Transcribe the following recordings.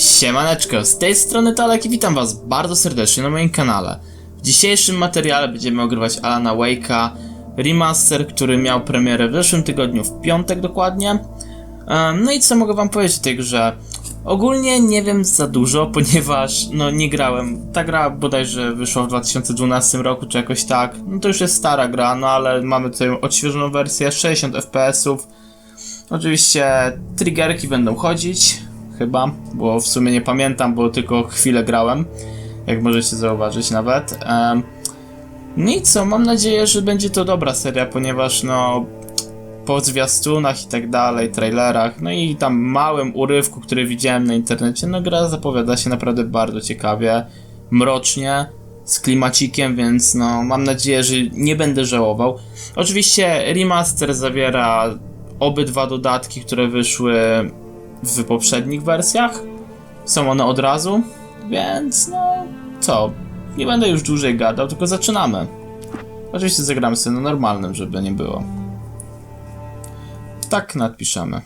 Siemaneczko, z tej strony Talek i witam was bardzo serdecznie na moim kanale. W dzisiejszym materiale będziemy ogrywać Alana Wake'a remaster, który miał premierę w zeszłym tygodniu, w piątek dokładnie. Em, No i co mogę wam powiedzieć o tej grze? Ogólnie nie wiem za dużo, ponieważ no nie grałem. Ta gra bodajże wyszła w 2012 roku czy jakoś tak. No to już jest stara gra, no ale mamy tutaj odświeżoną wersję, 60 FPS-ów. Oczywiście triggerki będą chodzić, chyba, bo w sumie nie pamiętam, bo tylko chwilę grałem, jak możecie zauważyć nawet. Em, No i co, mam nadzieję, że będzie to dobra seria, ponieważ no po zwiastunach i tak dalej, trailerach, no i tam małym urywku, który widziałem na internecie, no gra zapowiada się naprawdę bardzo ciekawie, mrocznie, z klimacikiem, więc no mam nadzieję, że nie będę żałował. Oczywiście remaster zawiera obydwa dodatki, które wyszły w poprzednich wersjach. Są one od razu, więc no co, nie będę już dłużej gadał, tylko zaczynamy. Oczywiście zagramy sobie na normalnym, żeby nie było. Tak nadpiszemy.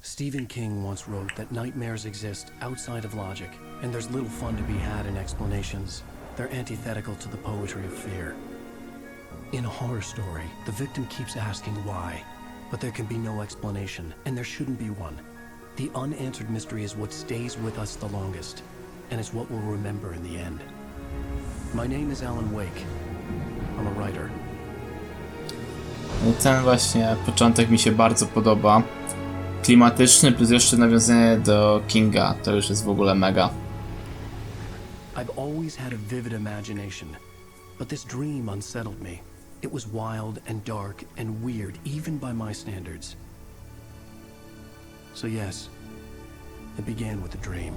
Stephen King once wrote that nightmares exist outside of logic, and there's little fun to be had in explanations. They're antithetical to the poetry of fear. In a horror story, the victim keeps asking why, but there can be no explanation, and there shouldn't be one. The unanswered mystery is what stays with us the longest, and it's what we'll remember in the end. My name is Alan Wake. I'm a writer. Ten właśnie początek mi się bardzo podoba. Klimatyczny, plus jeszcze nawiązanie do Kinga. To już jest w ogóle mega. I've always had a vivid imagination, but this dream unsettled me. It was wild and dark and weird, even by my standards. So, yes, it began with a dream.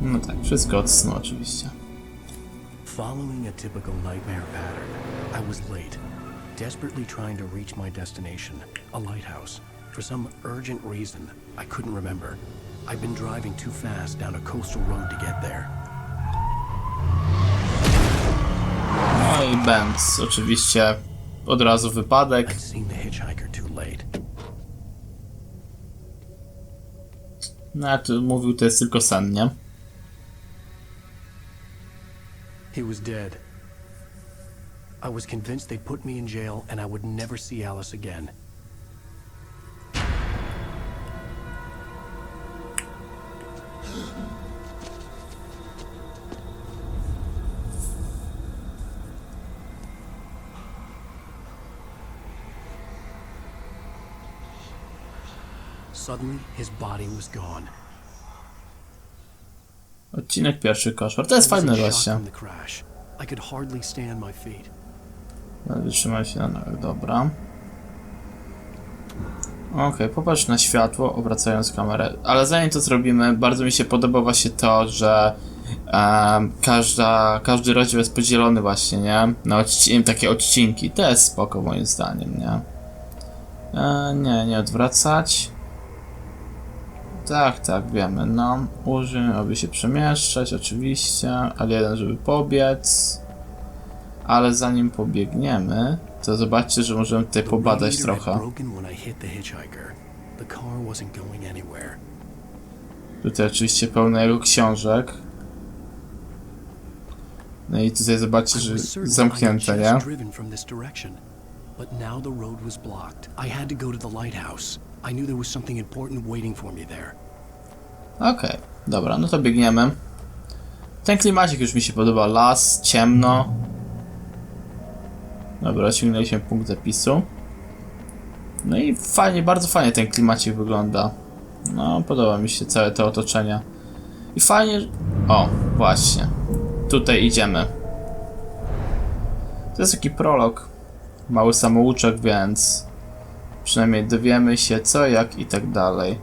No tak, wszystko od snu oczywiście. Following a typical nightmare pattern, I was late, desperately trying to reach my destination, a lighthouse. For some urgent reason, I couldn't remember. I'd been driving too fast down a coastal road to get there. No i Benz, oczywiście od razu wypadek. No tu mówił, to jest tylko sen, nie? He was dead. I was convinced they'd put me in jail and I would never see Alice again. Suddenly, his body was gone. Odcinek pierwszy koszmar. To jest fajne crash. I could hardly stand my feet. Wytrzymaj się na nogach, dobra. Okej, popatrz na światło, obracając kamerę. Ale zanim to zrobimy, bardzo mi się podoba właśnie to, że em, każda, każdy rozdział jest podzielony właśnie, nie? Na odci- takie odcinki. To jest spoko moim zdaniem, nie? E, nie, nie odwracać. Tak, tak, wiemy, no. Użyj, aby się przemieszczać, oczywiście. L1, żeby pobiec. Ale zanim pobiegniemy, to zobaczcie, że możemy tutaj pobadać trochę. Tutaj oczywiście pełno jego książek. No i tutaj zobaczcie, że zamknięte, nie? But now the road was blocked. I had to go to the lighthouse. I knew there was something important waiting for me there. Okej, dobra, no to biegniemy. Ten klimacik już mi się podoba. Las, ciemno. Dobra, osiągnęliśmy punkt zapisu. No i fajnie, bardzo fajnie ten klimacik wygląda. No, podoba mi się całe to otoczenie. I fajnie... O, właśnie. Tutaj idziemy. To jest taki prolog. Mały samouczek, więc... Przynajmniej dowiemy się co, jak i tak dalej.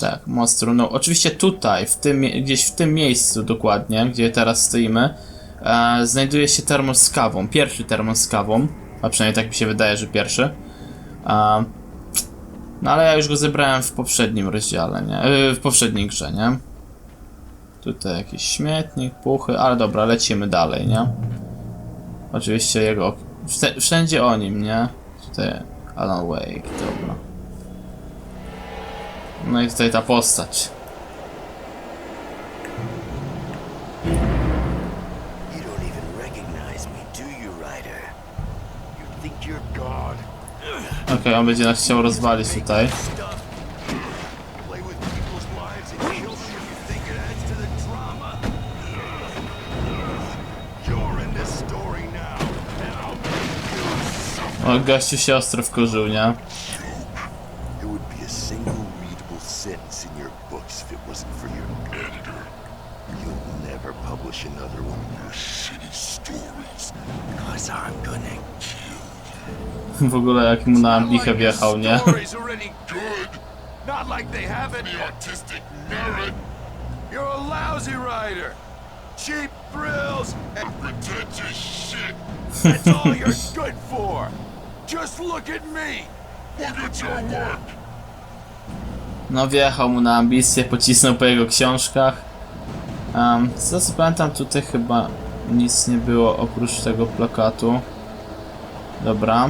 Tak, most runął. Oczywiście tutaj, w tym, gdzieś w tym miejscu dokładnie, gdzie teraz stoimy, e, znajduje się termos z kawą. Pierwszy termos z kawą, a przynajmniej tak mi się wydaje, że pierwszy. E, no ale ja już go zebrałem w poprzednim rozdziale, nie? E, w poprzedniej grze, nie? Tutaj jakiś śmietnik, puchy, ale dobra, lecimy dalej, nie? Oczywiście jego... Wszędzie o nim, nie? Tutaj Alan Wake, dobra. No i tutaj ta postać. Okej, on będzie nas chciał rozwalić tutaj. Your shitty stories, because I'm gonna W ogóle jak mu na ambichę wjechał, nie? Stories are any good. Not like they have any artistic merit. You're a lousy writer. Cheap thrills and pretentious shit. That's all you're good for. Just look at me. No wjechał mu na ambicje, pocisnął po jego książkach. Um, z tego co pamiętam, tutaj chyba nic nie było oprócz tego plakatu. Dobra.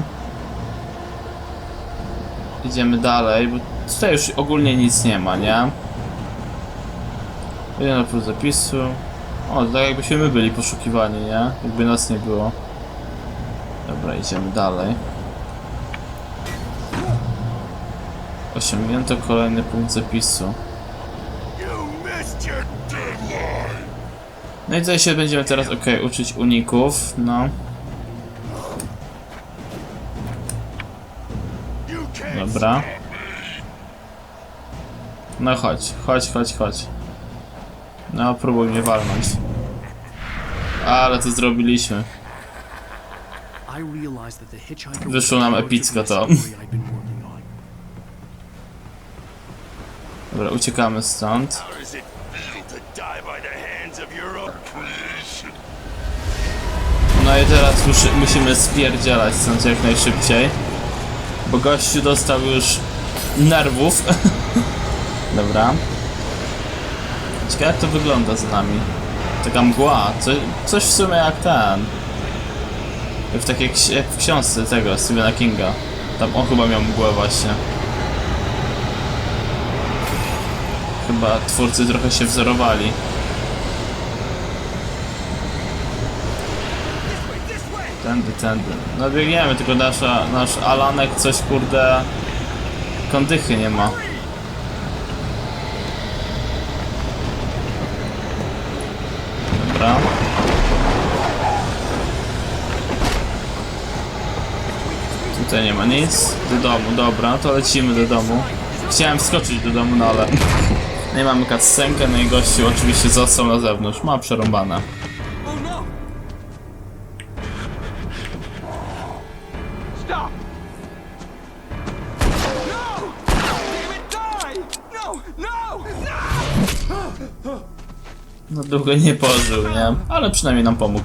Idziemy dalej, bo tutaj już ogólnie nic nie ma, nie? Jeden oprócz zapisu. O, tak jakbyśmy my byli poszukiwani, nie? Jakby nas nie było. Dobra, idziemy dalej. Osiągnięto kolejny punkt zapisu. No i tutaj się będziemy teraz, okej, uczyć uników, no. Dobra. No chodź, chodź, chodź, chodź. No, próbuj mnie walnąć. Ale to zrobiliśmy. Wyszło nam epicko to. story I'd been working on. Dobra, uciekamy stąd. How does it feel to die by the hands of your own creation? No i teraz muszy, musimy spierdzielać stąd jak najszybciej. Bo gościu dostał już nerwów. Dobra. Ciekawe jak to wygląda za nami. Taka mgła, co, coś w sumie jak ten. Jak w takiej jak w książce tego, Stephena Kinga. Tam on chyba miał mgłę właśnie. Chyba twórcy trochę się wzorowali. Tędy, tędy. No biegniemy, tylko nasza, nasz Alanek coś kurde... Kondychy nie ma. Dobra. Tutaj nie ma nic. Do domu, dobra, to lecimy do domu. Chciałem wskoczyć do domu, no ale... Nie mamy cutscenkę, no i gościu oczywiście został na zewnątrz. Ma no! No! Die! No! No! No! No długo nie pożył, nie? Ale przynajmniej nam pomógł.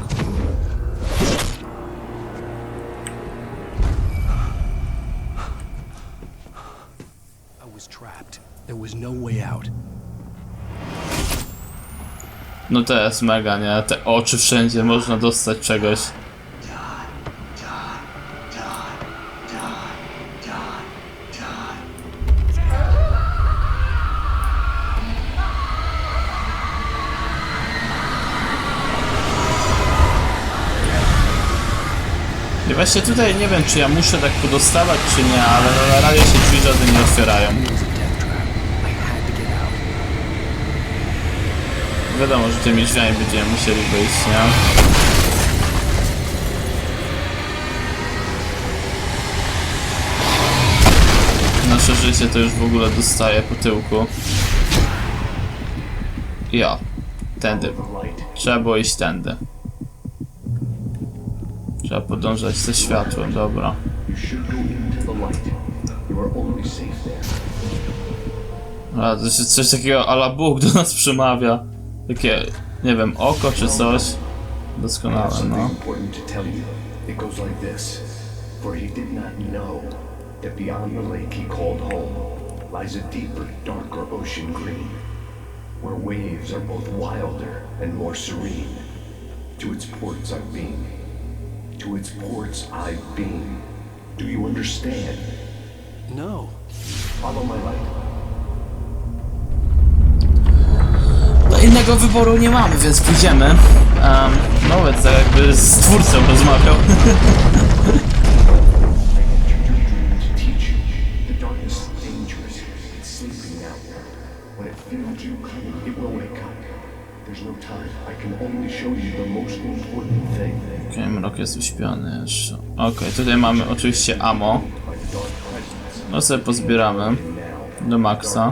No to jest mega, nie? Te oczy wszędzie, można dostać czegoś. I właśnie tutaj nie wiem, czy ja muszę tak podostawać, czy nie, ale na razie się drzwi żadne nie otwierają. It was a death trap. I had to get out. Wiadomo, że tymi drzwiami będziemy musieli wyjść, nie? Nasze życie to już w ogóle dostaje po tyłku. Ja. Tędy. Trzeba było iść tędy. Trzeba podążać ze światłem, dobra. A, to się coś takiego ala Bóg do nas przemawia. Takie, nie wiem, oko czy coś. I have Doskonałe, something no. important to tell you. It goes like this. For he did not know that beyond the lake he called home lies a deeper, darker ocean green, where waves are both wilder and more serene. To its ports I've been. To its ports I've been. Do you understand? No. Follow my light. innego wyboru nie mamy, więc pójdziemy. Um, no więc tak jakby z twórcą rozmawiał. Okej, okay, mrok jest uśpiony jeszcze. Okej, okay, tutaj mamy oczywiście ammo. No sobie pozbieramy do maksa.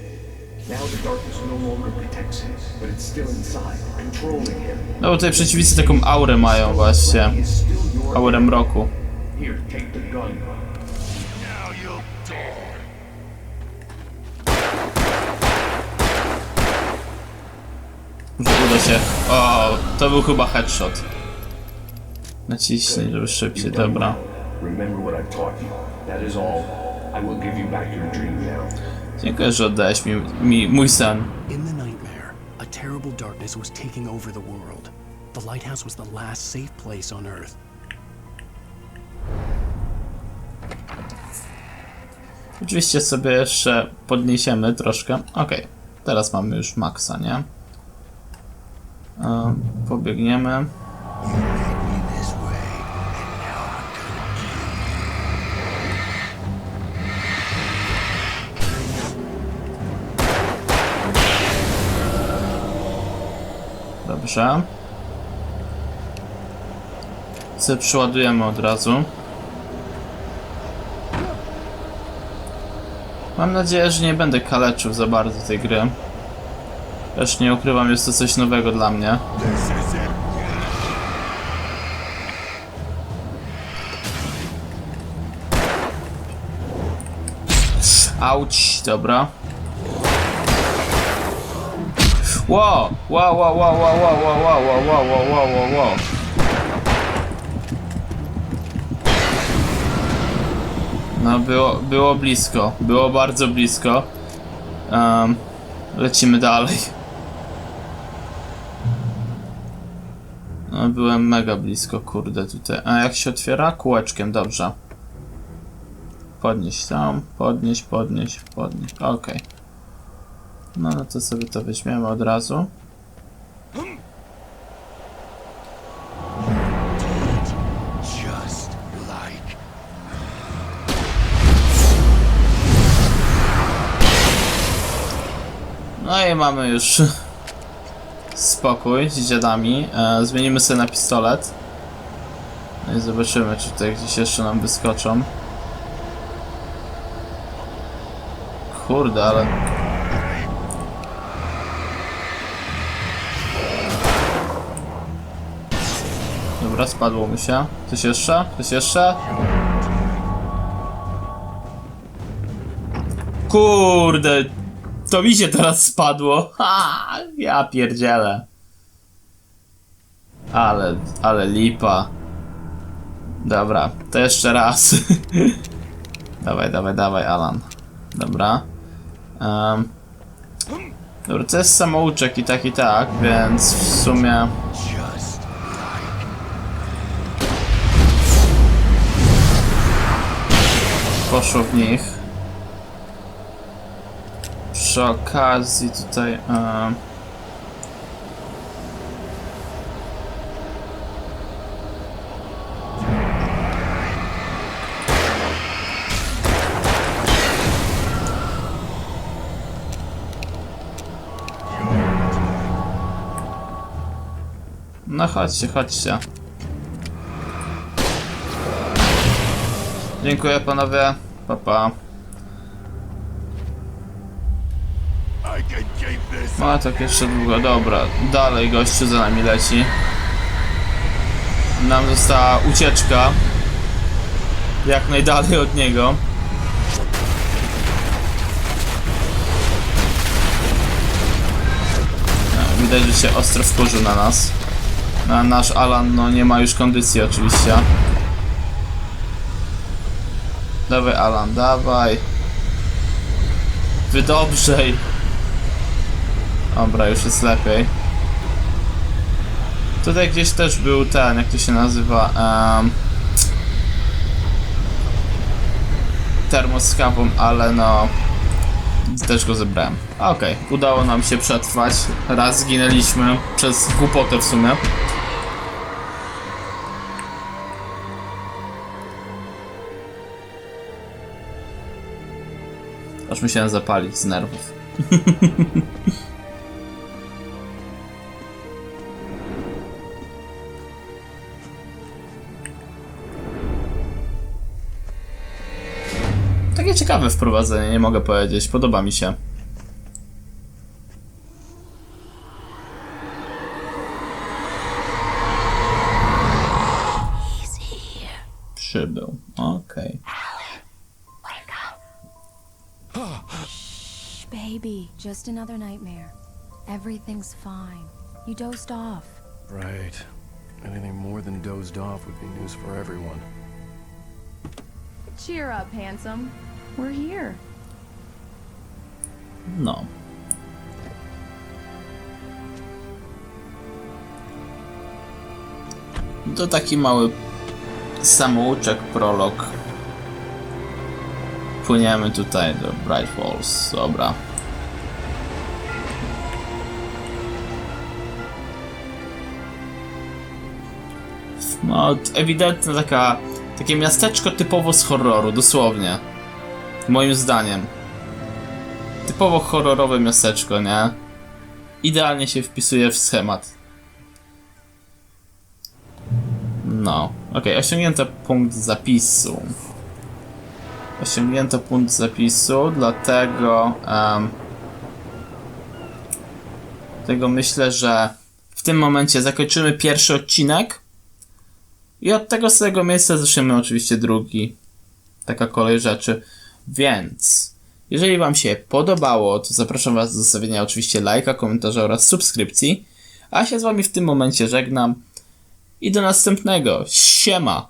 no bo tutaj przeciwnicy taką aurę mają właśnie. Aurę mroku. Może uda się. O, to był chyba headshot. Naciśnij, żeby szybciej, dobra. Remember what I've taught you. That is all. I will give you back your dream now. Dziękuję, że oddałeś mi, mi mój sen. In the nightmare, a terrible darkness was taking over the world. The lighthouse was the last safe place on Earth. Oczywiście sobie jeszcze podniesiemy troszkę. Okej, teraz mamy już maksa, nie? E, pobiegniemy. Dobrze. Co przeładujemy od razu. Mam nadzieję, że nie będę kaleczył za bardzo tej gry. Też nie ukrywam, jest to coś nowego dla mnie. Auć, dobra. Wow, wow, wow, wow, wow, wow, wow, wow, wow, wow, wow, wow, wow, wow. No, było, było blisko, było bardzo blisko. Um, lecimy dalej. No, byłem mega blisko, kurde, tutaj. A jak się otwiera? Kółeczkiem, dobrze. Podnieś tam, podnieś, podnieś, podnieś. Okej. No, no to sobie to weźmiemy od razu. No i mamy już spokój z dziadami. E, zmienimy sobie na pistolet. No i zobaczymy, czy tutaj gdzieś jeszcze nam wyskoczą. Kurde, ale... Dobra, spadło mu się. Coś jeszcze? Coś jeszcze? Kurde, to mi się teraz spadło. Ha, ja pierdzielę. Ale, ale lipa. Dobra, to jeszcze raz. dawaj, dawaj, dawaj, Alan. Dobra. Um, dobra, to jest samouczek i tak, i tak, więc w sumie... poszło w nich. Przy okazji tutaj. E, No chodźcie, chodźcie. Dziękuję panowie. Pa, pa. Ma tak jeszcze długo. Dobra, dalej gościu za nami leci. Nam została ucieczka. Jak najdalej od niego. Widać, że się ostro wkurzył na nas. Nasz Alan no nie ma już kondycji oczywiście. Dawaj Alan, dawaj. Wydobrzej. Dobra, już jest lepiej. Tutaj gdzieś też był ten, jak to się nazywa, um, ale no też go zebrałem. Okej, udało nam się przetrwać. Raz zginęliśmy przez głupotę w sumie. Aż musiałem zapalić z nerwów. Takie ciekawe wprowadzenie, nie mogę powiedzieć. Podoba mi się. Just another nightmare. Everything's fine. You dozed off. Right. Anything more than dozed off would be news for everyone. Cheer up, handsome. We're here. No. To taki mały samouczek, prolog. Płyniemy tutaj do Bright Falls. Dobra. No, ewidentnie taka, takie miasteczko typowo z horroru, dosłownie. Moim zdaniem typowo horrorowe miasteczko, nie? Idealnie się wpisuje w schemat. No, okej, osiągnięto punkt zapisu. Osiągnięto punkt zapisu, dlatego em, dlatego myślę, że w tym momencie zakończymy pierwszy odcinek i od tego samego miejsca zaczniemy oczywiście drugi. Taka kolej rzeczy. Więc jeżeli Wam się podobało, to zapraszam Was do zostawienia oczywiście lajka, komentarza oraz subskrypcji. A się z Wami w tym momencie żegnam. I do następnego. Siema!